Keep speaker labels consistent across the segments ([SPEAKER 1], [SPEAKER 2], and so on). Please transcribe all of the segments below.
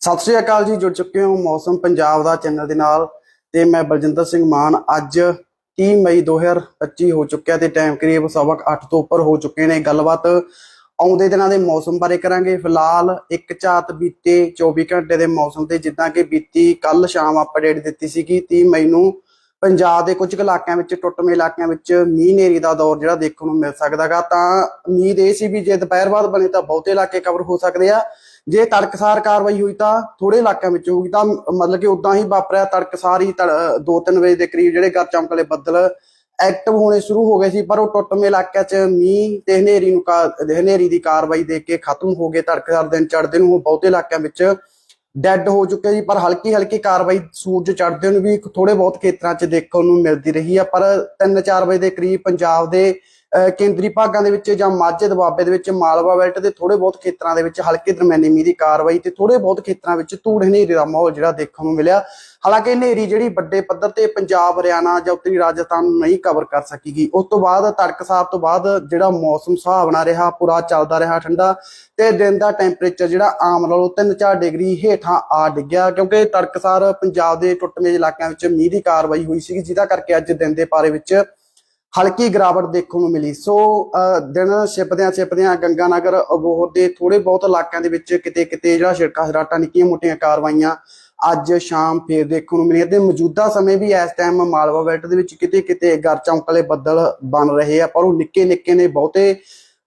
[SPEAKER 1] ਸਤਿ ਸ਼੍ਰੀ ਅਕਾਲ ਜੀ, ਜੁੜ ਚੁੱਕੇ ਹੋ ਮੌਸਮ ਪੰਜਾਬ ਦਾ ਚੈਨਲ ਦੇ ਨਾਲ ਤੇ ਮੈਂ ਬਲਜਿੰਦਰ ਸਿੰਘ ਮਾਨ। ਅੱਜ 30 ਮਈ 2025 ਹੋ ਚੁੱਕਿਆ ਤੇ ਟਾਈਮ ਕਰੀਬ ਸਬਕ ਕੁ ਅੱਠ ਤੋਂ ਉੱਪਰ ਹੋ ਚੁੱਕੇ ਨੇ। ਗੱਲਬਾਤ ਆਉਂਦੇ ਦਿਨਾਂ ਦੇ ਮੌਸਮ ਬਾਰੇ ਕਰਾਂਗੇ। ਫਿਲਹਾਲ ਇੱਕ ਝਾਤ ਬੀਤੇ 24 ਘੰਟੇ ਦੇ ਮੌਸਮ ਤੇ, ਜਿੱਦਾਂ ਕਿ ਬੀਤੀ ਕੱਲ ਸ਼ਾਮ ਅਪਡੇਟ ਦਿੱਤੀ ਸੀ ਕਿ 30 ਮਈ ਨੂੰ ਪੰਜਾਬ ਦੇ ਕੁਝ ਕੁ ਇਲਾਕਿਆਂ ਵਿੱਚ, ਟੁੱਟਵੇਂ ਇਲਾਕਿਆਂ ਵਿੱਚ ਮੀਂਹ ਨੇਰੀ ਦਾ ਦੌਰ ਜਿਹੜਾ ਦੇਖਣ ਨੂੰ ਮਿਲ ਸਕਦਾਗਾ ਤਾਂ ਉਮੀਦ ਇਹ ਸੀ ਵੀ ਜੇ ਦੁਪਹਿਰ ਬਾਅਦ ਬਣੇ ਤਾਂ ਬਹੁਤੇ ਇਲਾਕੇ ਕਵਰ ਹੋ ਸਕਦੇ ਆ। ਜੇ ਤੜਕਸਾਰ ਕਾਰਵਾਈ ਹੋਈ ਤਾਂ ਥੋੜੇ ਇਲਾਕਿਆਂ ਵਿੱਚ ਹੋਊਗੀ, ਤਾਂ ਮਤਲਬ ਕਿ ਉਦਾਂ ਹੀ ਵਾਪਰਿਆ ਤੜਕਸਾਰ ਹੀ 2-3 ਵਜੇ ਦੇ ਕਰੀਬ ਜਿਹੜੇ ਗੱਜ ਚਮਕਲੇ ਬੱਦਲ ਐਕਟਿਵ ਹੋਣੇ ਸ਼ੁਰੂ ਹੋ ਗਏ ਸੀ, ਪਰ ਉਹ ਟੁੱਟਵੇਂ ਇਲਾਕਿਆਂ 'ਚ ਮੀਂਹ ਤੇ ਹਨੇਰੀ ਨੂੰ ਹਨੇਰੀ ਦੀ ਕਾਰਵਾਈ ਦੇਖ ਕੇ ਖਤਮ ਹੋ ਗਏ ਤੜਕਸਾਰ ਦਿਨ ਚੜ੍ਹਦੇ ਨੂੰ, ਉਹ ਬਹੁਤੇ ਇਲਾਕਿਆਂ ਵਿੱਚ ਡੈੱਡ ਹੋ ਚੁੱਕੇ ਸੀ, ਪਰ ਹਲਕੀ ਹਲਕੀ ਕਾਰਵਾਈ ਸੂਰਜ ਚੜ੍ਹਦੇ ਨੂੰ ਵੀ ਥੋੜੇ ਬਹੁਤ ਖੇਤਰਾਂ 'ਚ ਦੇਖਣ ਨੂੰ ਮਿਲਦੀ ਰਹੀ ਆ, ਪਰ 3-4 ਵਜੇ ਦੇ ਕਰੀਬ ਪੰਜਾਬ ਦੇ ਕੇਂਦਰੀ ਭਾਗਾਂ ਦੇ ਵਿੱਚ ਜਾਂ ਮਾਝੇ ਦੁਆਬੇ ਦੇ ਵਿੱਚ ਮਾਲਵਾ ਬੈਲਟ ਦੇ ਥੋੜੇ ਬਹੁਤ ਖੇਤਰਾਂ ਦੇ ਵਿੱਚ ਹਲਕੇ ਦਰਮਿਆਨੀ ਮੀਂਹ ਦੀ ਕਾਰਵਾਈ ਤੇ ਥੋੜੇ ਬਹੁਤ ਖੇਤਰਾਂ ਵਿੱਚ ਧੂੜ ਹਨੇਰੀ ਦਾ ਮਾਹੌਲ ਜਿਹੜਾ ਦੇਖਣ ਨੂੰ ਮਿਲਿਆ। ਹਾਲਾਂਕਿ ਹਨੇਰੀ ਜਿਹੜੀ ਵੱਡੇ ਪੱਧਰ ਤੇ ਪੰਜਾਬ, ਹਰਿਆਣਾ ਜਾਂ ਉੱਤਰੀ ਰਾਜਸਥਾਨ ਨੂੰ ਨਹੀਂ ਕਵਰ ਕਰ ਸਕੇਗੀ। ਉਸ ਤੋਂ ਬਾਅਦ ਤੜਕਸਾਰ ਤੋਂ ਬਾਅਦ ਜਿਹੜਾ ਮੌਸਮ ਸੁਹਾਵਣਾ ਰਿਹਾ, ਪੂਰਾ ਚੱਲਦਾ ਰਿਹਾ ਠੰਡਾ ਤੇ ਦਿਨ ਦਾ ਟੈਂਪਰੇਚਰ ਜਿਹੜਾ ਆਮ ਨਾਲੋਂ 3-4 ਡਿਗਰੀ ਹੇਠਾਂ ਆ ਡਿੱਗਿਆ ਕਿਉਂਕਿ ਤੜਕਸਾਰ ਪੰਜਾਬ ਦੇ ਟੁੱਟਵੇਂ ਇਲਾਕਿਆਂ ਵਿੱਚ ਮੀਂਹ ਦੀ ਕਾਰਵਾਈ ਹੋਈ ਸੀ ਜਿਹਦਾ ਕਰਕੇ ਅੱਜ ਦਿਨ ਦੇ ਪਾਰੇ ਵਿੱਚ ਹਲਕੀ ਗਿਰਾਵਟ ਦੇਖਣ ਨੂੰ ਮਿਲੀ। ਸੋ ਅਹ, ਦਿਨ ਛਿਪਦਿਆਂ ਛਿਪਦਿਆਂ ਗੰਗਾ ਨਗਰ ਅਬੋਹਰ ਦੇ ਥੋੜੇ ਬਹੁਤ ਇਲਾਕਿਆਂ ਦੇ ਵਿੱਚ ਕਿਤੇ ਕਿਤੇ ਜਿਹੜਾ ਛਿੜਕਾ ਸਰਾਟਾ ਨਿੱਕੀਆਂ ਮੋਟੀਆਂ ਕਾਰਵਾਈਆਂ ਅੱਜ ਸ਼ਾਮ ਫੇਰ ਦੇਖਣ ਨੂੰ ਮਿਲੀਆਂ ਤੇ ਮੌਜੂਦਾ ਸਮੇਂ ਵੀ ਇਸ ਟਾਈਮ ਮਾਲਵਾ ਬੈਲਟ ਦੇ ਵਿੱਚ ਕਿਤੇ ਕਿਤੇ ਗਰ ਚੌਂਕਲੇ ਬੱਦਲ ਬਣ ਰਹੇ ਆ ਪਰ ਉਹ ਨਿੱਕੇ ਨਿੱਕੇ ਨੇ ਬਹੁਤੇ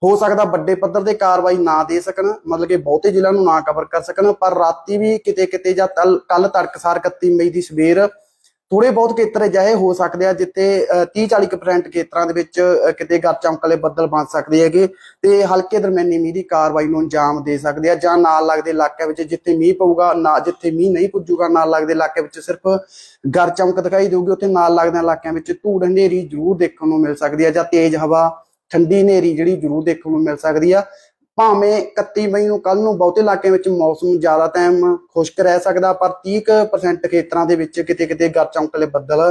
[SPEAKER 1] ਹੋ ਸਕਦਾ ਵੱਡੇ ਪੱਧਰ ਤੇ ਕਾਰਵਾਈ ਨਾ ਦੇ ਸਕਣ ਮਤਲਬ ਕਿ ਬਹੁਤੇ ਜ਼ਿਲ੍ਹਿਆਂ ਨੂੰ ਨਾ ਕਵਰ ਕਰ ਸਕਣ ਪਰ ਰਾਤੀ ਵੀ ਕਿਤੇ ਕਿਤੇ ਜਾਂ ਕੱਲ ਤੜਕਸਾਰ 31 ਮਈ ਦੀ ਸਵੇਰ ਥੋੜੇ ਬਹੁਤ ਖੇਤਰ ਅਜਿਹੇ ਹੋ ਸਕਦੇ ਆ ਜਿੱਥੇ 30-40% ਖੇਤਰਾਂ ਦੇ ਵਿੱਚ ਕਿਤੇ ਗੱਜ ਚਮਕਲੇ ਬੱਦਲ ਬਣ ਸਕਦੇ ਹੈਗੇ ਤੇ ਹਲਕੇ ਦਰਮਿਆਨੀ ਮੀਂਹ ਦੀ ਕਾਰਵਾਈ ਨੂੰ ਅੰਜਾਮ ਦੇ ਸਕਦੇ ਆ ਜਾਂ ਨਾਲ ਲੱਗਦੇ ਇਲਾਕਿਆਂ ਵਿੱਚ ਜਿੱਥੇ ਮੀਂਹ ਪਊਗਾ, ਨਾ ਜਿੱਥੇ ਮੀਂਹ ਨਹੀਂ ਪੁੱਜੂਗਾ, ਨਾਲ ਲੱਗਦੇ ਇਲਾਕੇ ਵਿੱਚ ਸਿਰਫ ਗਰ ਚਮਕ ਦਿਖਾਈ ਦੇਊਗੀ, ਉੱਥੇ ਨਾਲ ਲੱਗਦੇ ਇਲਾਕਿਆਂ ਵਿੱਚ ਧੂੜ ਹਨੇਰੀ ਜ਼ਰੂਰ ਦੇਖਣ ਨੂੰ ਮਿਲ ਸਕਦੀ ਆ ਜਾਂ ਤੇਜ਼ ਹਵਾ, ਠੰਡੀ ਹਨੇਰੀ ਜਿਹੜੀ ਜ਼ਰੂਰ ਦੇਖਣ ਨੂੰ ਮਿਲ ਸਕਦੀ ਆ। ਭਾਵੇਂ 31 ਮਈ ਨੂੰ ਕੱਲ ਨੂੰ ਬਹੁਤੇ ਇਲਾਕਿਆਂ ਵਿੱਚ ਮੌਸਮ ਜ਼ਿਆਦਾ ਟਾਈਮ ਖੁਸ਼ਕ ਰਹਿ ਸਕਦਾ, ਪਰ 30% ਖੇਤਰਾਂ ਦੇ ਵਿੱਚ ਕਿਤੇ ਕਿਤੇ ਗਰ ਚਮਕਲੇ ਬੱਦਲ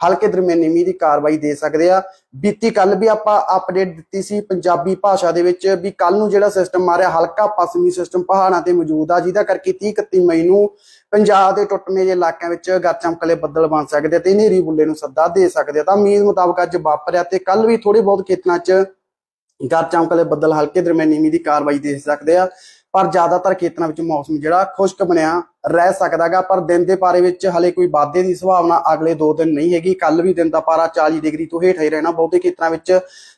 [SPEAKER 1] ਹਲਕੇ ਦਰਮਿਆਨੀ ਮੀਂਹ ਦੀ ਕਾਰਵਾਈ ਦੇ ਸਕਦੇ ਆ। ਬੀਤੀ ਕੱਲ ਵੀ ਆਪਾਂ ਅਪਡੇਟ ਦਿੱਤੀ ਸੀ ਪੰਜਾਬੀ ਭਾਸ਼ਾ ਦੇ ਵਿੱਚ ਵੀ ਕੱਲ ਨੂੰ ਜਿਹੜਾ ਸਿਸਟਮ ਆ ਰਿਹਾ, ਹਲਕਾ ਪੱਛਮੀ ਸਿਸਟਮ ਪਹਾੜਾਂ ਤੇ ਮੌਜੂਦ ਆ, ਜਿਹਦਾ ਕਰਕੇ 30 31 ਮਈ ਨੂੰ ਪੰਜਾਬ ਦੇ ਟੁੱਟਵੇਂ ਜਿਹੇ ਇਲਾਕਿਆਂ ਵਿੱਚ ਗਰ ਚਮਕਲੇ ਬੱਦਲ ਬਣ ਸਕਦੇ ਆ ਤੇ ਹਨੇਰੀ ਬੁੱਲੇ ਨੂੰ ਸੱਦਾ ਦੇ ਸਕਦੇ ਆ। ਤਾਂ ਉਮੀਦ ਮੁਤਾਬਕ ਅੱਜ ਵਾਪਰਿਆ ਤੇ ਕੱਲ ਵੀ ਥੋੜੇ ਬਹੁਤ ਖੇਤਰਾਂ 'ਚ ਗਰ ਚਮਕਲੇ ਬੱਦਲ ਹਲਕੇ ਦਰਮਿਆਨੀ ਮੀਂਹ ਦੀ ਕਾਰਵਾਈ ਦੇ ਸਕਦੇ ਆ। ਪਰ ਜ਼ਿਆਦਾਤਰ ਖੇਤਰਾਂ ਵਿੱਚ ਮੌਸਮ ਜਿਹੜਾ ਖੁਸ਼ਕ ਬਣਿਆ। ਰਹਿ ਸਕਦਾਗਾ ਪਰ ਦਿਨ ਦੇ ਪਾਰੇ ਵਿੱਚ ਹਲੇ ਕੋਈ ਵਾਧੇ ਦੀ ਸੰਭਾਵਨਾ ਅਗਲੇ 2 ਦਿਨ ਨਹੀਂ ਹੈਗੀ। ਕੱਲ ਵੀ ਦਿਨ ਦਾ ਪਾਰਾ 40 ਡਿਗਰੀ ਤੋਂ ਹੇਠ ਹੀ ਰਹਿਣਾ ਬਹੁਤੇ ਖੇਤਰਾਂ ਵਿੱਚ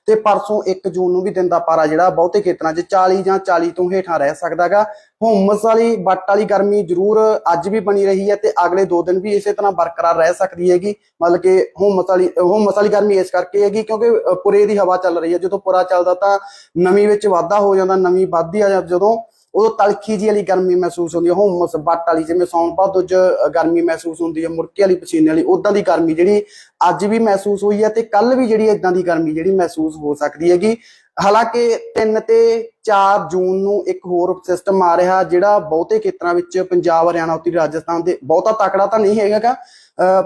[SPEAKER 1] ਤੇ ਪਰਸੋਂ 1 ਜੂਨ ਨੂੰ ਵੀ ਦਿਨ ਦਾ ਪਾਰਾ ਜਿਹੜਾ ਬਹੁਤੇ ਖੇਤਰਾਂ 'ਚ 40 ਜਾਂ 40 ਤੋਂ ਹੇਠਾਂ ਰਹਿ ਸਕਦਾਗਾ। ਹੁਮਸ ਵਾਲੀ ਵੱਟ ਵਾਲੀ ਗਰਮੀ ਜ਼ਰੂਰ ਅੱਜ ਵੀ ਬਣੀ ਰਹੀ ਹੈ ਤੇ ਅਗਲੇ 2 ਦਿਨ ਵੀ ਇਸੇ ਤਰ੍ਹਾਂ ਬਰਕਰਾਰ ਰਹਿ ਸਕਦੀ ਹੈਗੀ। ਮਤਲਬ ਕਿ ਹੁਮਸ ਵਾਲੀ ਹੁਮਸ ਵਾਲੀ ਗਰਮੀ ਇਸ ਕਰਕੇ ਹੈਗੀ ਕਿਉਂਕਿ ਅ, ਪੁਰੇ ਦੀ ਹਵਾ ਚੱਲ ਰਹੀ ਹੈ। ਜਦੋਂ ਪੁਰਾ ਚੱਲਦਾ ਤਾਂ ਨਮੀ ਵਿੱਚ ਵਾਧਾ ਹੋ ਜਾਂਦਾ ਨਮੀ ਵੱਧਦੀ ਆ ਜਦੋਂ ਉਦੋਂ ਤਲਖੀ ਜੀ ਵਾਲੀ ਗਰਮੀ ਮਹਿਸੂਸ ਹੁੰਦੀ ਹੈ ਹੁਮਸ ਬੱਟ ਵਾਲੀ ਜਿਵੇਂ ਸੌਣ ਭਾਦੋ ਚ ਗਰਮੀ ਮਹਿਸੂਸ ਹੁੰਦੀ ਹੈ ਮੁਰਕੇ ਵਾਲੀ ਪਸੀਨੇ ਵਾਲੀ ਉਦਾਂ ਦੀ ਗਰਮੀ ਜਿਹੜੀ ਅੱਜ ਵੀ ਮਹਿਸੂਸ ਹੋਈ ਹੈ ਤੇ ਕੱਲ ਵੀ ਜਿਹੜੀ ਇਦਾਂ ਦੀ ਗਰਮੀ ਜਿਹੜੀ ਮਹਿਸੂਸ ਹੋ ਸਕਦੀ ਹੈਗੀ। ਹਾਲਾਂਕਿ 3 ਤੇ 4 ਜੂਨ ਨੂੰ ਇੱਕ ਹੋਰ ਸਿਸਟਮ ਆ ਰਿਹਾ, ਜਿਹੜਾ ਬਹੁਤੇ ਖੇਤਰਾਂ ਵਿੱਚ ਪੰਜਾਬ, ਹਰਿਆਣਾ, ਉੱਤਰੀ ਰਾਜਸਥਾਨ ਦੇ ਬਹੁਤਾ ਤਕੜਾ ਤਾਂ ਨਹੀਂ ਹੈਗਾਗਾ।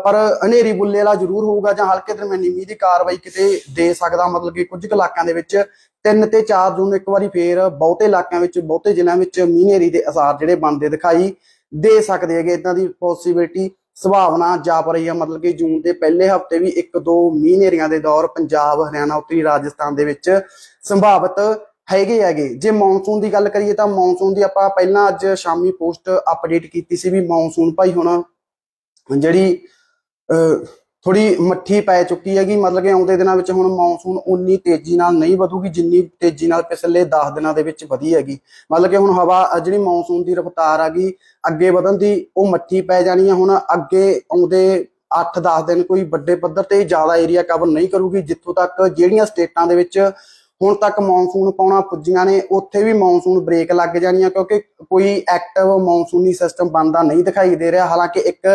[SPEAKER 1] ਪਰ ਹਨੇਰੀ ਬੁੱਲੇ ਵਾਲਾ ਜ਼ਰੂਰ ਹੋਊਗਾ ਜਾਂ ਹਲਕੇ ਦਰਮਿਆਨੀ ਮੀਂਹ ਦੀ ਕਾਰਵਾਈ ਕਿਤੇ ਦੇ ਸਕਦਾ, ਮਤਲਬ ਕਿ ਕੁਝ ਕੁ ਇਲਾਕਿਆਂ ਦੇ ਵਿੱਚ 3 ਤੇ 4 ਜੂਨ ਇੱਕ ਵਾਰੀ ਫੇਰ ਬਹੁਤੇ ਇਲਾਕਿਆਂ ਵਿੱਚ, ਬਹੁਤੇ ਜ਼ਿਲ੍ਹਿਆਂ ਵਿੱਚ ਮੀਂਹ ਹਨੇਰੀ ਦੇ ਅਸਾਰ ਜਿਹੜੇ ਬਣਦੇ ਦਿਖਾਈ ਦੇ ਸਕਦੇ ਹੈਗੇ। ਇਦਾਂ ਦੀ ਪੋਸਿਬਿਲਿਟੀ ਸੰਭਾਵਨਾ ਜਾਪ ਰਹੀ ਹੈ ਮਤਲਬ ਕਿ ਜੂਨ ਦੇ ਪਹਿਲੇ ਹਫ਼ਤੇ ਵੀ ਇੱਕ ਦੋ ਮੀਂਹ ਹਨੇਰੀਆਂ ਦੇ ਦੌਰ ਪੰਜਾਬ, ਹਰਿਆਣਾ, ਉੱਤਰੀ ਰਾਜਸਥਾਨ ਦੇ ਵਿੱਚ ਸੰਭਾਵਿਤ ਹੈਗੇ ਹੈਗੇ। ਜੇ ਮੌਨਸੂਨ ਦੀ ਗੱਲ ਕਰੀਏ ਤਾਂ ਮੌਨਸੂਨ ਦੀ ਆਪਾਂ ਪਹਿਲਾਂ ਅੱਜ ਸ਼ਾਮੀ ਪੋਸਟ ਅਪਡੇਟ ਕੀਤੀ ਸੀ ਵੀ ਮੌਨਸੂਨ ਭਾਈ ਹੁਣ ਜਿਹੜੀ ਥੋੜੀ ਮੱਠੀ ਪੈ ਚੁੱਕੀ ਹੈਗੀ, ਮਤਲਬ ਕਿ ਆਉਂਦੇ ਦਿਨਾਂ ਵਿੱਚ ਹੁਣ ਮੌਨਸੂਨ ਉਨੀ ਤੇਜ਼ੀ ਨਾਲ ਨਹੀਂ ਵਧੂਗੀ, ਜਿੰਨੀ ਤੇਜ਼ੀ ਨਾਲ ਪਿਛਲੇ 10 ਦਿਨਾਂ ਦੇ ਵਿੱਚ ਵਧੀ ਹੈਗੀ। ਮਤਲਬ ਕਿ ਹੁਣ ਹਵਾ ਜਿਹੜੀ ਮੌਨਸੂਨ ਦੀ ਰਫ਼ਤਾਰ ਹੈਗੀ ਅੱਗੇ ਵਧਣ ਦੀ ਉਹ ਮੱਠੀ ਪੈ ਜਾਣੀ ਹੈ ਹੁਣ ਅੱਗੇ ਆਉਂਦੇ 8-10 ਦਿਨ ਕੋਈ ਵੱਡੇ ਪੱਧਰ ਤੇ ਜ਼ਿਆਦਾ ਏਰੀਆ ਕਵਰ ਨਹੀਂ ਕਰੂਗੀ, ਜਿੱਥੋਂ ਤੱਕ ਜਿਹੜੀਆਂ ਸਟੇਟਾਂ ਦੇ ਵਿੱਚ ਹੁਣ ਤੱਕ ਮੌਨਸੂਨ ਪਾਉਣਾ ਪੁੱਜੀਆਂ ਨੇ ਉੱਥੇ ਵੀ ਮੌਨਸੂਨ ਬ੍ਰੇਕ ਲੱਗ ਜਾਣੀਆਂ ਕਿਉਂਕਿ ਕੋਈ ਐਕਟਿਵ ਮੌਨਸੂਨੀ ਸਿਸਟਮ ਬਣਦਾ ਨਹੀਂ ਦਿਖਾਈ ਦੇ ਰਿਹਾ। ਹਾਲਾਂਕਿ ਇੱਕ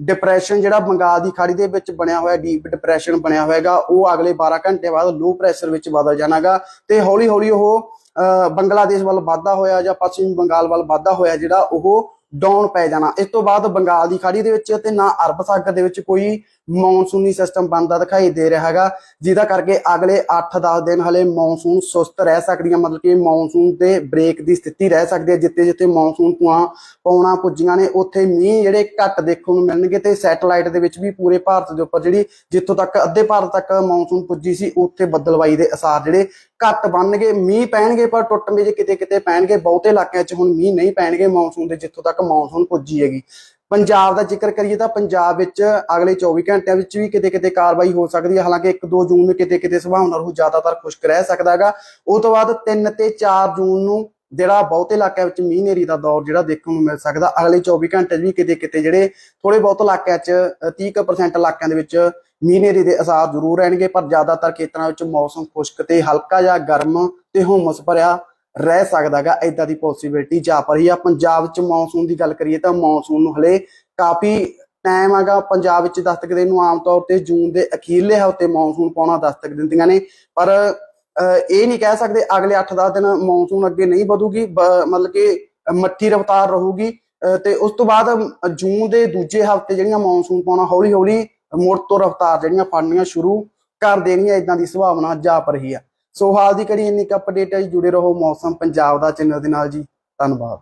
[SPEAKER 1] ਡਿਪਰੈਸ਼ਨ ਜਿਹੜਾ ਬੰਗਾਲ ਦੀ ਖਾੜੀ ਦੇ ਵਿੱਚ ਬਣਿਆ ਹੋਇਆ ਡੀਪ ਡਿਪਰੈਸ਼ਨ ਬਣਿਆ ਹੋਇਆਗਾ ਉਹ ਅਗਲੇ 12 ਘੰਟੇ ਬਾਅਦ ਲੋ ਪ੍ਰੈਸ਼ਰ ਵਿੱਚ ਬਦਲ ਜਾਣਾਗਾ ਤੇ ਹੌਲੀ ਹੌਲੀ ਉਹ ਅਹ, ਬੰਗਲਾਦੇਸ਼ ਵੱਲ ਵਾਧਾ ਹੋਇਆ ਜਾਂ ਪੱਛਮੀ ਬੰਗਾਲ ਵੱਲ ਵਾਧਾ ਹੋਇਆ ਜਿਹੜਾ ਉਹ ਡਾਊਨ ਪੈ ਜਾਣਾ। ਇਸ ਤੋਂ ਬਾਅਦ ਬੰਗਾਲ ਦੀ ਖਾੜੀ ਦੇ ਵਿੱਚ ਤੇ ਨਾ ਅਰਬ ਸਾਗਰ ਦੇ ਵਿੱਚ ਕੋਈ ਮੌਨਸੂਨੀ ਸਿਸਟਮ ਬਣਦਾ ਦਿਖਾਈ ਦੇ ਰਿਹਾ ਹੈਗਾ, ਜਿਹਦਾ ਕਰਕੇ ਅਗਲੇ 8-10 ਦਿਨ ਹਲੇ ਮੌਨਸੂਨ ਸੁਸਤ ਰਹਿ ਸਕਦੀ ਮਤਲਬ ਕਿ ਮੌਨਸੂਨ ਦੇ ਬ੍ਰੇਕ ਦੀ ਸਥਿਤੀ ਰਹਿ ਸਕਦੀ ਹੈ। ਜਿੱਥੇ ਜਿੱਥੇ ਮੌਨਸੂਨ ਪੁਆ ਪੌਣਾ ਪੁੱਜੀਆਂ ਨੇ, ਉੱਥੇ ਮੀਂਹ ਜਿਹੜੇ ਘੱਟ ਦੇਖਣ ਨੂੰ ਮਿਲਣਗੇ ਤੇ ਸੈਟਲਾਈਟ ਦੇ ਵਿੱਚ ਵੀ ਪੂਰੇ ਭਾਰਤ ਦੇ ਉੱਪਰ ਜਿਹੜੀ ਜਿੱਥੋਂ ਤੱਕ, ਅੱਧੇ ਭਾਰਤ ਤੱਕ ਮੌਨਸੂਨ ਪੁੱਜੀ ਸੀ, ਉੱਥੇ ਬੱਦਲਵਾਈ ਦੇ ਅਸਾਰ ਜਿਹੜੇ ਘੱਟ ਬਣਨਗੇ, ਮੀਂਹ ਪੈਣਗੇ, ਪਰ ਟੁੱਟਵੇਂ ਜੇ ਕਿਤੇ ਕਿਤੇ ਪੈਣਗੇ, ਬਹੁਤੇ ਇਲਾਕਿਆਂ 'ਚ ਹੁਣ ਮੀਂਹ ਨਹੀਂ ਪੈਣਗੇ ਮੌਨਸੂਨ ਦੇ ਜਿੱਥੋਂ ਤੱਕ ਮੌਨਸੂਨ ਪੁੱਜੀ ਹੈਗੀ। ਪੰਜਾਬ ਦਾ ਜ਼ਿਕਰ ਕਰੀਏ ਤਾਂ ਪੰਜਾਬ ਵਿੱਚ ਅਗਲੇ 24 ਘੰਟਿਆਂ ਵਿੱਚ ਵੀ ਕਿਤੇ ਕਿਤੇ ਕਾਰਵਾਈ ਹੋ ਸਕਦੀ ਹੈ। ਹਾਲਾਂਕਿ 1-2 ਜੂਨ ਨੂੰ ਕਿਤੇ ਕਿਤੇ ਸੰਭਾਵਨਾ ਰਹੂ ਜ਼ਿਆਦਾਤਰ ਖੁਸ਼ਕ ਰਹਿ ਸਕਦਾ ਹੈਗਾ। ਉਸ ਤੋਂ ਬਾਅਦ 3 ਤੇ 4 ਜੂਨ ਨੂੰ ਜਿਹੜਾ ਬਹੁਤੇ ਇਲਾਕਿਆਂ ਵਿੱਚ ਮੀਂਹ ਨੇਰੀ ਦਾ ਦੌਰ ਜਿਹੜਾ ਦੇਖਣ ਨੂੰ ਮਿਲ ਸਕਦਾ ਅਗਲੇ 24 ਘੰਟੇ ਵੀ ਕਿਤੇ ਕਿਤੇ ਜਿਹੜੇ ਥੋੜੇ ਬਹੁਤ ਇਲਾਕਿਆਂ 'ਚ ਅ, 30% ਇਲਾਕਿਆਂ ਦੇ ਵਿੱਚ ਮੀਂਹ ਨੇਰੀ ਦੇ ਅਸਾਰ ਜ਼ਰੂਰ ਰਹਿਣਗੇ ਪਰ ਜ਼ਿਆਦਾਤਰ ਖੇਤਰਾਂ ਵਿੱਚ ਮੌਸਮ ਖੁਸ਼ਕ ਤੇ ਹਲਕਾ ਜਾਂ ਗਰਮ ਤੇ ਹੁਮਸ ਭਰਿਆ ਰਹਿ ਸਕਦਾਗਾ ਇਦਾਂ ਦੀ ਪੋਸਿਬਿਲਿਟੀ ਜਾ ਰਹੀ ਆ। ਪੰਜਾਬ ਵਿੱਚ ਮੌਨਸੂਨ ਦੀ ਗੱਲ ਕਰੀਏ ਤਾਂ ਮੌਨਸੂਨ ਨੂੰ ਹਲੇ ਕਾਫੀ ਟਾਈਮ ਹੈਗਾ ਪੰਜਾਬ ਵਿੱਚ ਦਸਤਕ ਦੇਣ ਨੂੰ ਆਮ ਤੌਰ ਤੇ ਜੂਨ ਦੇ ਅਖੀਰਲੇ ਹਫ਼ਤੇ ਮੌਨਸੂਨ ਪਾਉਣਾ ਦਸਤਕ ਦਿੰਦੀਆਂ ਨੇ ਪਰ ਇਹ ਨਹੀਂ ਕਹਿ ਸਕਦੇ ਅਗਲੇ 8-10 ਦਿਨ ਮੌਨਸੂਨ ਅੱਗੇ ਨਹੀਂ ਵਧੂਗੀ ਮਤਲਬ ਕਿ ਮੱਠੀ ਰਫ਼ਤਾਰ ਰਹੂਗੀ ਅਹ, ਤੇ ਉਸ ਤੋਂ ਬਾਅਦ ਜੂਨ ਦੇ ਦੂਜੇ ਹਫ਼ਤੇ ਜਿਹੜੀਆਂ ਮੌਨਸੂਨ ਪਾਉਣਾ ਹੌਲੀ ਹੌਲੀ ਮੁੜ ਤੋਂ ਰਫ਼ਤਾਰ ਜਿਹੜੀਆਂ ਫੜਨੀਆਂ ਸ਼ੁਰੂ ਕਰ ਦੇਣੀਆਂ ਇਦਾਂ ਦੀ ਸੰਭਾਵਨਾ ਜਾਪ ਰਹੀ ਆ। ਸੋ ਹਾਲ ਦੀ ਕੜੀ ਇੰਨੀ ਕੁ ਅਪਡੇਟ ਹੈ ਜੀ, ਜੁੜੇ ਰਹੋ ਮੌਸਮ ਪੰਜਾਬ ਦਾ ਚੈਨਲ ਦੇ ਨਾਲ ਜੀ। ਧੰਨਵਾਦ।